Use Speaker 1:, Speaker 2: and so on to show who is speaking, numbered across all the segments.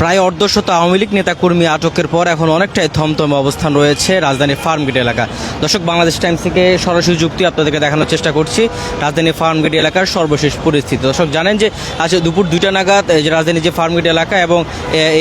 Speaker 1: প্রায় অর্ধশত আওয়ামী লীগ নেতাকর্মী আটকের পর এখন অনেকটাই থমথমে অবস্থান রয়েছে রাজধানীর ফার্মগেট এলাকা দর্শক, বাংলাদেশ টাইমস থেকে সরাসরি যুক্তি আপনাদেরকে দেখানোর চেষ্টা করছি, রাজধানী ফার্মগেট এলাকার সর্বশেষ পরিস্থিতি। দর্শক, জানেন যে আজ দুপুর দুইটা নাগাদ এই যে ফার্মগেট এলাকা এবং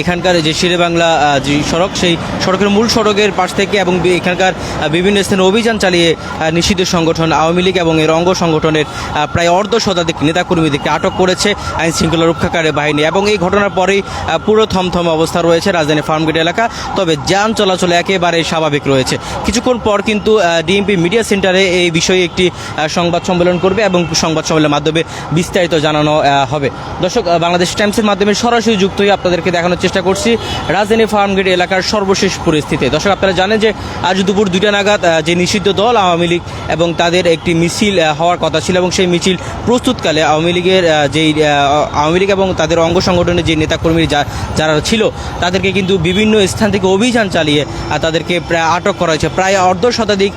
Speaker 1: এখানকার যে শিরে বাংলা যে সড়ক, সেই সড়কের মূল সড়কের পাশ থেকে এবং এখানকার বিভিন্ন স্থানে অভিযান চালিয়ে নিষিদ্ধ সংগঠন আওয়ামী লীগ এবং এর অঙ্গ সংগঠনের প্রায় অর্ধ শতাধিক নেতাকর্মীদেরকে আটক করেছে আইন শৃঙ্খলা রক্ষাকারী বাহিনী এবং এই ঘটনার পরেই পুরো থমথমে অবস্থা রয়েছে রাজধানী ফার্মগেট এলাকা। তবে যান চলাচল একেবারে স্বাভাবিক রয়েছে। কিছুক্ষণ পর কিন্তু ডিএমপি মিডিয়া সেন্টারে এই বিষয়ে একটি সংবাদ সম্মেলন করবে এবং সংবাদ সম্মেলনের মাধ্যমে বিস্তারিত জানানো হবে। দর্শক বাংলাদেশ টাইমসের মাধ্যমে সরাসরি যুক্ত হয়ে আপনাদেরকে দেখানোর চেষ্টা করছি রাজধানী ফার্মগেট এলাকার সর্বশেষ পরিস্থিতি। দর্শক, আপনারা জানেন যে আজ দুপুর দুইটা নাগাদ যে নিষিদ্ধ দল আওয়ামী লীগ এবং তাদের একটি মিছিল হওয়ার কথা ছিল এবং সেই মিছিল প্রস্তুতকালে আওয়ামী লীগের যেই আওয়ামী লীগ এবং তাদের অঙ্গ সংগঠনের যে নেতাকর্মী যা- যারা ছিল, তাদেরকে কিন্তু বিভিন্ন স্থান থেকে অভিযান চালিয়ে তাদেরকে প্রায় আটক করা হয়েছে। প্রায় অর্ধ শতাধিক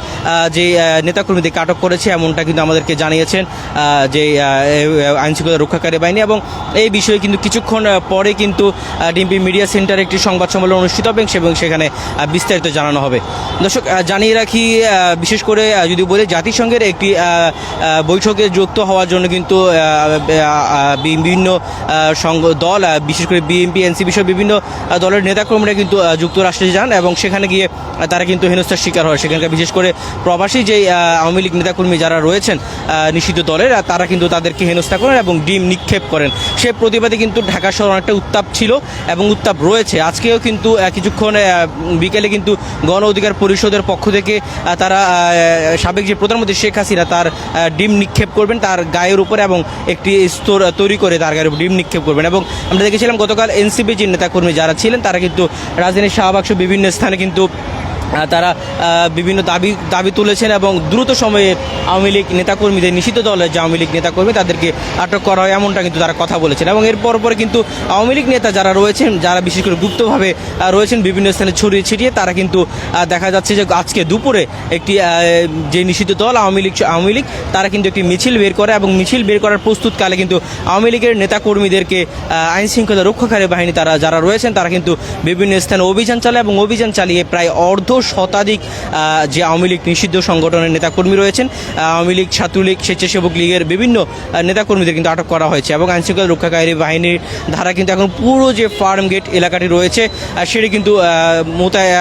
Speaker 1: যে নেতাকর্মীদেরকে আটক করেছে, এমনটা কিন্তু আমাদেরকে জানিয়েছেন যে আইন শৃঙ্খলা রক্ষাকারী বাহিনী এবং এই বিষয়ে কিন্তু কিছুক্ষণ পরে কিন্তু ডিএমপি মিডিয়া সেন্টারে একটি সংবাদ সম্মেলন অনুষ্ঠিত হবে এবং সেখানে বিস্তারিত জানানো হবে। দর্শক জানিয়ে রাখি বিশেষ করে যদি বলি, জাতিসংঘের একটি বৈঠকে যুক্ত হওয়ার জন্য কিন্তু বিভিন্ন দল বিশেষ করে বিএনপি, এনসিপি সহ বিভিন্ন দলের নেতাকর্মীরা কিন্তু যুক্তরাষ্ট্রে যান এবং সেখানে গিয়ে তারা কিন্তু হেনস্থার শিকার হয়। সেখানকার বিশেষ করে প্রবাসী যেই আওয়ামী লীগ নেতাকর্মী যারা রয়েছেন নিষিদ্ধ দলের তারা কিন্তু তাদেরকে হেনস্থা করেন এবং ডিম নিক্ষেপ করেন। সে প্রতিবাদে কিন্তু ঢাকা শহর অনেকটা উত্তাপ ছিল এবং উত্তাপ রয়েছে। আজকেও কিন্তু কিছুক্ষণ বিকেলে কিন্তু গণ অধিকার পরিষদের পক্ষ থেকে তারা সাবেক যে প্রধানমন্ত্রী শেখ হাসিনা, তার ডিম নিক্ষেপ করবেন, তার গায়ের উপরে এবং একটি স্তর তৈরি করে তার গায়ের উপর ডিম নিক্ষেপ করবেন। এবং আমরা দেখেছিলাম গতকাল এনসিপি যে নেতাকর্মী যারা ছিলেন তারা কিন্তু রাজধানীর শাহবাগসহ বিভিন্ন স্থানে কিন্তু তারা বিভিন্ন দাবি দাবি তুলেছেন এবং দ্রুত সময়ে আওয়ামী লীগ নেতাকর্মীদের নিষিদ্ধ দলের যে আওয়ামী লীগ নেতাকর্মী তাদেরকে আটক করা হয় এমনটা কিন্তু তারা কথা বলেছেন। এবং এর পর কিন্তু আওয়ামী লীগ নেতা যারা রয়েছেন, যারা বিশেষ করে গুপ্তভাবে রয়েছেন, বিভিন্ন স্থানে ছড়িয়ে ছিটিয়ে, তারা কিন্তু দেখা যাচ্ছে যে আজকে দুপুরে একটি যে নিষিদ্ধ দল আওয়ামী লীগ আওয়ামী লীগ, তারা কিন্তু একটি মিছিল বের করে এবং মিছিল বের করার প্রস্তুতকালে কিন্তু আওয়ামী লীগের নেতাকর্মীদেরকে আইন শৃঙ্খলা রক্ষাকারী বাহিনী তারা, যারা রয়েছেন, তারা কিন্তু বিভিন্ন স্থানে অভিযান চালায় এবং অভিযান চালিয়ে প্রায় অর্ধ শতাধিক যে আওয়ামী লীগ নিষিদ্ধ সংগঠনের নেতাকর্মী রয়েছেন আওয়ামী লীগ, ছাত্রলীগ, স্বেচ্ছাসেবক লীগের বিভিন্ন নেতাকর্মীদের কিন্তু আটক করা হয়েছে এবং আইন শৃঙ্খলা রক্ষাকারী বাহিনীর ধারা কিন্তু এখন পুরো যে ফার্ম গেট এলাকাটি রয়েছে সেটি কিন্তু মোতায়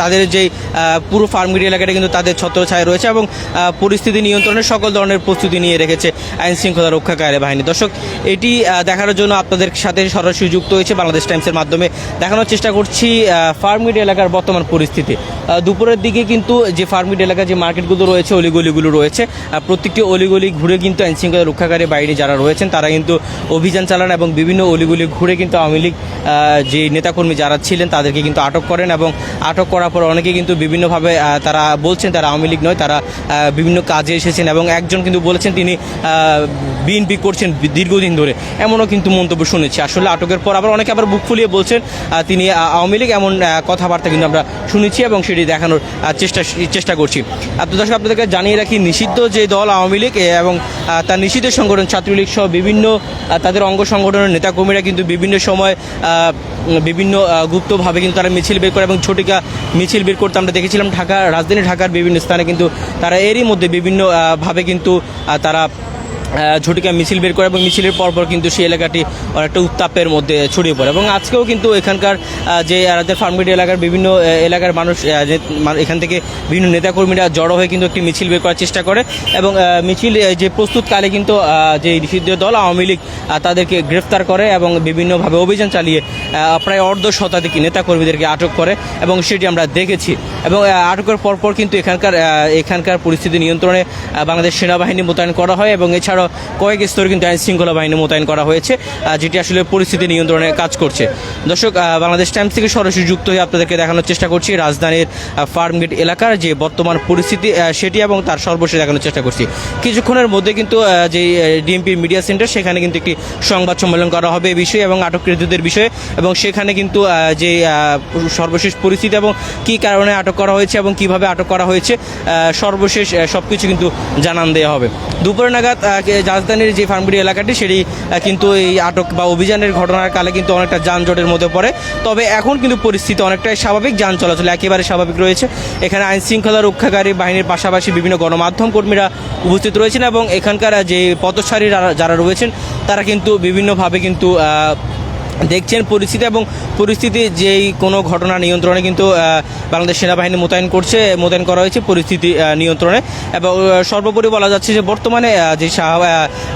Speaker 1: তাদের যে পুরো ফার্মগিরি এলাকাটা কিন্তু তাদের ছত্রছায়া রয়েছে এবং পরিস্থিতি নিয়ন্ত্রণের সকল ধরনের প্রস্তুতি নিয়ে রেখেছে আইন শৃঙ্খলা রক্ষাকারী বাহিনী। দর্শক, এটি দেখানোর জন্য আপনাদের সাথে সরাসরি যুক্ত হয়েছে বাংলাদেশ টাইমসের মাধ্যমে। দেখানোর চেষ্টা করছি ফার্মগিরি এলাকার বর্তমান পরিস্থিতি। দুপুরের দিকে কিন্তু যে ফার্মগিরি এলাকার যে মার্কেটগুলো রয়েছে, অলিগলিগুলো রয়েছে প্রত্যেকটি অলিগলি ঘুরে কিন্তু আইন শৃঙ্খলা রক্ষাকারী বাহিনী যারা রয়েছেন, তারা কিন্তু অভিযান চালান এবং বিভিন্ন অলিগলি ঘুরে কিন্তু আওয়ামী লীগ যে নেতাকর্মী যারা ছিলেন, তাদেরকে কিন্তু আটক করেন এবং আটক করার পর অনেকে কিন্তু বিভিন্নভাবে তারা বলছেন তারা আওয়ামী লীগ নয়, তারা বিভিন্ন কাজে এসেছেন এবং একজন কিন্তু বলেছেন তিনি বিএনপি করছেন দীর্ঘদিন ধরে। এমনও কিন্তু মন্তব্য শুনেছি। আসলে আটকের পর আবার অনেকে আবার বুক ফুলিয়ে বলছেন তিনি আওয়ামী লীগ এমন কথাবার্তা কিন্তু আমরা শুনেছি এবং সেটি দেখানোর চেষ্টা চেষ্টা করছি। আপনার দর্শক, আপনাদেরকে জানিয়ে রাখি, নিষিদ্ধ যে দল আওয়ামী লীগ এবং তার নিষিদ্ধ সংগঠন ছাত্রলীগ সহ বিভিন্ন তাদের অঙ্গ সংগঠনের নেতাকর্মীরা কিন্তু বিভিন্ন সময় বিভিন্ন গুপ্তভাবে কিন্তু তারা মিছিল বের করে এবং ছোটিকা মিছিল বের করতে আমরা দেখেছিলাম ঢাকা, রাজধানী ঢাকার বিভিন্ন স্থানে কিন্তু তারা এরই মধ্যে বিভিন্নভাবে ভাবে কিন্তু তারা ঝটিকা মিছিল বের করে এবং মিছিলের পরপর কিন্তু সেই এলাকাটি অনেকটা উত্তাপের মধ্যে ছড়িয়ে পড়ে এবং আজকেও কিন্তু এখানকার যে রাজ্যের ফার্মগেট এলাকার বিভিন্ন এলাকার মানুষ এখান থেকে বিভিন্ন নেতাকর্মীরা জড়ো হয়ে কিন্তু একটি মিছিল বের করার চেষ্টা করে এবং মিছিল যে প্রস্তুতকালে কিন্তু যে নিষিদ্ধ দল আওয়ামী লীগ তাদেরকে গ্রেফতার করে এবং বিভিন্নভাবে অভিযান চালিয়ে প্রায় অর্ধ শতাধিক নেতাকর্মীদেরকে আটক করে এবং সেটি আমরা দেখেছি এবং আটকের পরপর কিন্তু এখানকার এখানকার পরিস্থিতি নিয়ন্ত্রণে বাংলাদেশ সেনাবাহিনী মোতায়েন করা হয় এবং এছাড়াও কয়েক স্তরে কিন্তু আইন শৃঙ্খলা বাহিনী মোতায়েন করা হয়েছে যেটি আসলে পরিস্থিতি নিয়ন্ত্রণে কাজ করছে। দর্শক বাংলাদেশ টাইমস থেকে সরাসরি যুক্ত হয়ে আপনাদেরকে দেখানোর চেষ্টা করছি রাজধানীর ফার্মগেট এলাকার যে বর্তমান পরিস্থিতি সেটি এবং তার সর্বশেষ দেখানোর চেষ্টা করছি। কিছুক্ষণের মধ্যে কিন্তু যে ডিএমপি মিডিয়া সেন্টার সেখানে কিন্তু একটি সংবাদ সম্মেলন করা হবে এ বিষয়ে এবং আটককৃতদের বিষয়ে এবং সেখানে কিন্তু যে সর্বশেষ পরিস্থিতি এবং কি কারণে আটক করা হয়েছে এবং কীভাবে আটক করা হয়েছে সর্বশেষ সব কিছু কিন্তু জানান দেওয়া হবে। দুপুরে নাগাদ রাজধানীর যে ফার্মগুড়ি এলাকাটি, সেটি কিন্তু এই আটক বা অভিযানের ঘটনার কালে কিন্তু অনেকটা যানজটের মধ্যে পড়ে। তবে এখন কিন্তু পরিস্থিতি অনেকটাই স্বাভাবিক, যান চলাচল একেবারে স্বাভাবিক রয়েছে। এখানে আইন শৃঙ্খলা রক্ষাকারী বাহিনীর পাশাপাশি বিভিন্ন গণমাধ্যম কর্মীরা উপস্থিত রয়েছেন এবং এখানকার যে পথচারী যারা- রয়েছেন, তারা কিন্তু বিভিন্নভাবে কিন্তু দেখছেন পরিস্থিতি এবং পরিস্থিতি যেই কোনো ঘটনা নিয়ন্ত্রণে কিন্তু বাংলাদেশ সেনাবাহিনী মোতায়েন করছে, মোতায়েন করা হয়েছে পরিস্থিতি নিয়ন্ত্রণে। এবং সর্বোপরি বলা যাচ্ছে যে বর্তমানে যে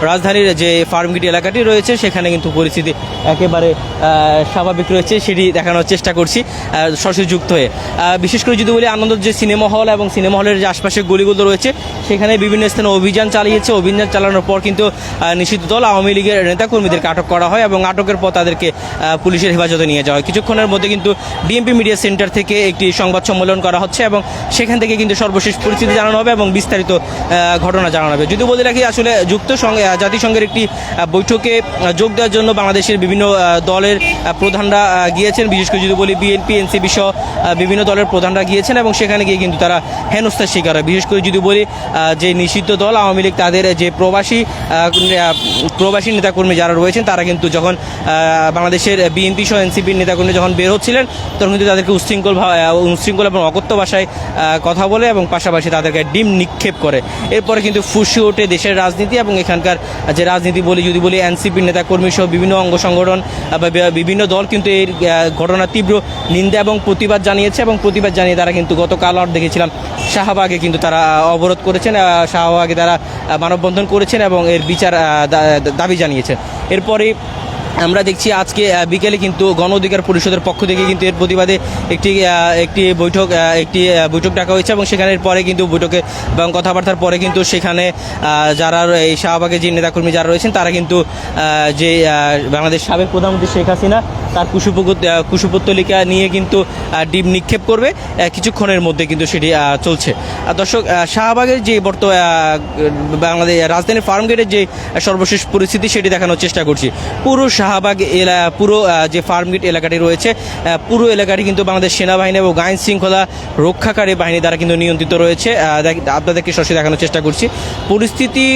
Speaker 1: রাজধানীর যে ফার্মগিটি এলাকাটি রয়েছে, সেখানে কিন্তু পরিস্থিতি একেবারে স্বাভাবিক রয়েছে, সেটি দেখানোর চেষ্টা করছি সরাসরি যুক্ত হয়ে। বিশেষ করে যদি বলি আনন্দ যে সিনেমা হল এবং সিনেমা হলের যে আশপাশে গলিগুলো রয়েছে, সেখানে বিভিন্ন স্থানে অভিযান চালিয়েছে। অভিযান চালানোর পর কিন্তু নিষিদ্ধ দল আওয়ামী লীগের নেতাকর্মীদেরকে আটক করা হয় এবং আটকের পর তাদেরকে পুলিশের হেফাজতে নিয়ে যাওয়া হয়। কিছুক্ষণের মধ্যে কিন্তু ডিএমপি মিডিয়া সেন্টার থেকে একটি সংবাদ সম্মেলন করা হচ্ছে এবং সেখান থেকে কিন্তু সর্বশেষ পরিস্থিতি জানানো হবে এবং বিস্তারিত ঘটনা জানানো হবে। যদি বলে রাখি, আসলে যুক্ত জাতিসংঘের একটি বৈঠকে যোগ দেওয়ার জন্য বাংলাদেশের বিভিন্ন দলের প্রধানরা গিয়েছেন। বিশেষ করে যদি বলি বিএনপি, এনসিপি সহ বিভিন্ন দলের প্রধানরা গিয়েছেন এবং সেখানে গিয়ে কিন্তু তারা হেনস্থার শিকার হয়। বিশেষ করে যদি বলি যে নিষিদ্ধ দল, আওয়ামী লীগ, তাদের যে প্রবাসী প্রবাসী নেতাকর্মী যারা রয়েছেন, তারা কিন্তু যখন বাংলাদেশের বিএনপি সহ এনসিপির নেতাকর্মী যখন বের হচ্ছিলেন তখন কিন্তু তাদেরকে উশৃঙ্খল উশৃঙ্খল এবং অকথ্য ভাষায় কথা বলে এবং পাশাপাশি তাদেরকে ডিম নিক্ষেপ করে। এরপরে কিন্তু ফুসে ওঠে দেশের রাজনীতি এবং এখানকার যে রাজনীতি বলি যদি বলি এনসিপির নেতাকর্মী সহ বিভিন্ন অঙ্গ সংগঠন বা বিভিন্ন দল কিন্তু এই আহ, ঘটনার তীব্র নিন্দা এবং প্রতিবাদ জানিয়েছে এবং প্রতিবাদ জানিয়ে তারা কিন্তু গতকাল আর দেখেছিলাম শাহবাগে কিন্তু তারা অবরোধ করেছেন শাহবাগে তারা মানববন্ধন করেছেন এবং এর বিচার দাবি জানিয়েছেন এরপরে আমরা দেখছি আজকে বিকেলে কিন্তু গণ অধিকার পরিষদের পক্ষ থেকে কিন্তু এর প্রতিবাদে একটি একটি বৈঠক একটি বৈঠক ডাকা হয়েছে এবং সেখানের পরে কিন্তু বৈঠকে এবং কথাবার্তার পরে কিন্তু সেখানে যারা এই শাহবাগের যে নেতাকর্মী যারা রয়েছেন তারা কিন্তু যে বাংলাদেশ সাবেক প্রধানমন্ত্রী শেখ হাসিনা, তার কুশুপুকুত কুশুপুত্তলিকা নিয়ে কিন্তু ডিম নিক্ষেপ করবে কিছুক্ষণের মধ্যে কিন্তু সেটি চলছে। আর দর্শক শাহবাগের যে বর্তমান বাংলাদেশ, রাজধানীর ফার্মগেটের যে সর্বশেষ পরিস্থিতি সেটি দেখানোর চেষ্টা করছি। পুরো শাহবাগ এলা পুরো যে ফার্মগেট এলাকাটি রয়েছে পুরো এলাকাটি কিন্তু বাংলাদেশ সেনাবাহিনী এবং আইন শৃঙ্খলা রক্ষাকারী বাহিনী দ্বারা কিন্তু নিয়ন্ত্রিত রয়েছে। আপনাদেরকে সরাসরি দেখানোর চেষ্টা করছি। পরিস্থিতি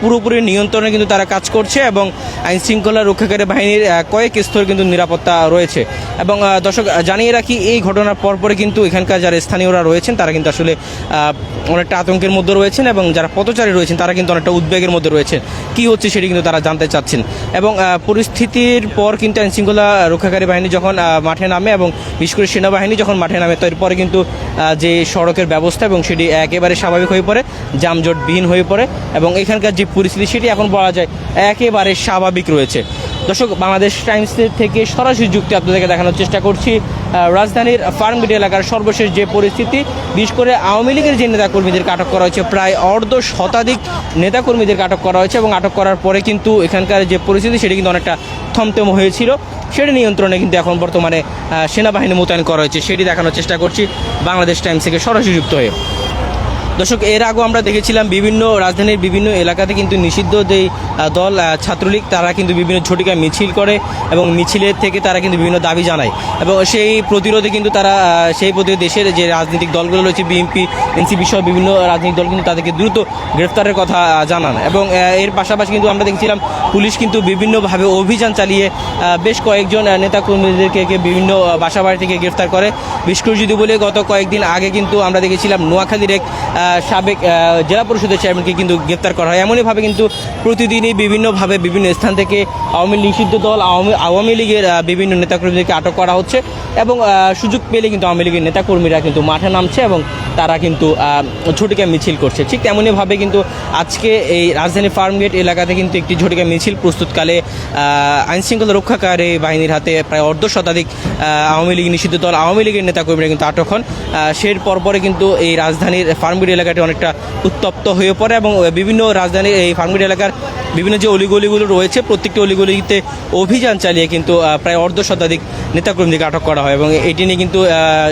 Speaker 1: পুরোপুরি নিয়ন্ত্রণে কিন্তু তারা কাজ করছে এবং আইন শৃঙ্খলা রক্ষাকারী বাহিনীর কয়েক স্তর কিন্তু নিরাপত্তা রয়েছে। এবং দর্শক জানিয়ে রাখি এই ঘটনার পরপরে কিন্তু এখানকার যারা স্থানীয়রা রয়েছেন তারা কিন্তু আসলে অনেকটা আতঙ্কের মধ্যে রয়েছেন এবং যারা পথচারী রয়েছেন তারা কিন্তু অনেকটা উদ্বেগের মধ্যে রয়েছেন। কি হচ্ছে সেটি কিন্তু তারা জানতে চাচ্ছেন। এবং আহ, পরিস্থিতির পর কিন্তু আইনশৃঙ্খলা রক্ষাকারী বাহিনী যখন মাঠে নামে এবং বিশেষ করে সেনাবাহিনী যখন মাঠে নামে, তো এরপরে কিন্তু যে সড়কের ব্যবস্থা এবং সেটি একেবারে স্বাভাবিক হয়ে পড়ে, যানজটবিহীন হয়ে পড়ে এবং এখানকার যে পরিস্থিতি সেটি এখন বলা যায় একেবারে স্বাভাবিক রয়েছে। দর্শক, বাংলাদেশ টাইমসের থেকে সরাসরি যুক্তি আপনাদেরকে দেখানোর চেষ্টা করছি। রাজধানীর ফার্মগেট এলাকার সর্বশেষ যে পরিস্থিতি, বিশেষ করে আওয়ামী লীগের যে নেতাকর্মীদেরকে আটক করা হয়েছে, প্রায় অর্ধ শতাধিক নেতাকর্মীদেরকে আটক করা হয়েছে এবং আটক করার পরে কিন্তু এখানকার যে পরিস্থিতি, সেটি কিন্তু অনেকটা থমথম হয়েছিল। সেটি নিয়ন্ত্রণে কিন্তু এখন বর্তমানে সেনাবাহিনী মোতায়েন করা হয়েছে। সেটি দেখানোর চেষ্টা করছি বাংলাদেশ টাইমস থেকে সরাসরি যুক্ত হয়ে। দর্শক এর আগেও আমরা দেখেছিলাম বিভিন্ন রাজধানীর বিভিন্ন এলাকাতে কিন্তু নিষিদ্ধ যেই দল ছাত্রলীগ তারা কিন্তু বিভিন্ন ঝটিকা মিছিল করে এবং মিছিলের থেকে তারা কিন্তু বিভিন্ন দাবি জানায়। এবং সেই প্রতিরোধে কিন্তু তারা সেই প্রতিরোধে দেশের যে রাজনৈতিক দলগুলো রয়েছে বিএনপি এনসিপি সহ বিভিন্ন রাজনৈতিক দল কিন্তু তাদেরকে দ্রুত গ্রেফতারের কথা জানান। এবং এর পাশাপাশি কিন্তু আমরা দেখছিলাম পুলিশ কিন্তু বিভিন্নভাবে অভিযান চালিয়ে বেশ কয়েকজন আহ, নেতাকর্মীদেরকে কে বিভিন্ন আহ, বাসাবাড়ি থেকে গ্রেফতার করে। বিশেষ যদি বলি গত কয়েকদিন আগে কিন্তু আমরা দেখেছিলাম নোয়াখালীর এক সাবেক জেলা পরিষদের চেয়ারম্যানকে কিন্তু গ্রেপ্তার করা হয়। এমনইভাবে কিন্তু প্রতিদিনই বিভিন্নভাবে বিভিন্ন স্থান থেকে আওয়ামী নিষিদ্ধ দল, আওয়ামী আওয়ামী লীগের বিভিন্ন নেতাকর্মীদেরকে আটক করা হচ্ছে এবং সুযোগ পেলে কিন্তু আওয়ামী লীগের নেতাকর্মীরা কিন্তু মাঠে নামছে এবং তারা কিন্তু ঝটিকা মিছিল করছে। ঠিক তেমনইভাবে কিন্তু আজকে এই রাজধানী ফার্মগেট এলাকাতে কিন্তু একটি ঝটিকা মিছিল প্রস্তুতকালে আইনশৃঙ্খলা রক্ষাকারী বাহিনীর হাতে প্রায় অর্ধ শতাধিক আওয়ামী লীগ নিষিদ্ধ দল, আওয়ামী লীগের নেতাকর্মীরা কিন্তু আটক হন। সের পরপরে কিন্তু এই রাজধানীর ফার্মগেট এলাকাটি অনেকটা উত্তপ্ত হয়ে পড়ে এবং বিভিন্ন রাজধানীর এই ফার্মগেট এলাকার বিভিন্ন যে অলিগলিগুলো রয়েছে, প্রত্যেকটি অলিগলিতে অভিযান চালিয়ে কিন্তু প্রায় অর্ধ শতাধিক নেতাকর্মীদেরকে আটক করা হয় এবং এটি নিয়ে কিন্তু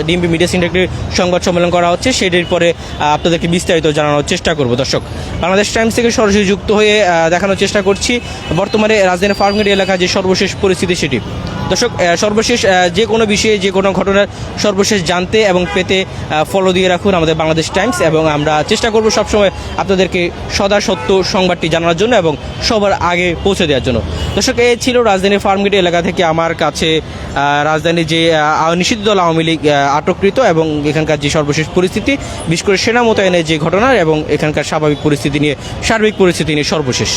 Speaker 1: ডিএমপি মিডিয়া সেন্টার সংবাদ সম্মেলন করা হচ্ছে। সেটির পরে আপনাদেরকে বিস্তারিত জানানোর চেষ্টা করব। দর্শক, বাংলাদেশ টাইমস থেকে সরাসরি যুক্ত হয়ে দেখানোর চেষ্টা করছি। বর্তমানে রাজধানী ফার্মগেট এলাকার যে সর্বশেষ পরিস্থিতি সেটি। দর্শক সর্বশেষ যে কোনো বিষয়ে, যে কোনো ঘটনার সর্বশেষ জানতে এবং পেতে ফলো দিয়ে রাখুন আমাদের বাংলাদেশ টাইমস এবং আমরা চেষ্টা করব সবসময় আপনাদেরকে সদা সত্য সংবাদটি জানানোর জন্য এবং সবার আগে পৌঁছে দেওয়ার জন্য। দর্শক, এ ছিল রাজধানীর ফার্মগেট এলাকা থেকে আমার কাছে রাজধানীর যে নিষিদ্ধ দল আওয়ামী লীগ আটককৃত এবং এখানকার যে সর্বশেষ পরিস্থিতি, বিশেষ করে সেনা মোতায়েনের যে ঘটনা এবং এখানকার স্বাভাবিক পরিস্থিতি নিয়ে, সার্বিক পরিস্থিতি নিয়ে সর্বশেষ।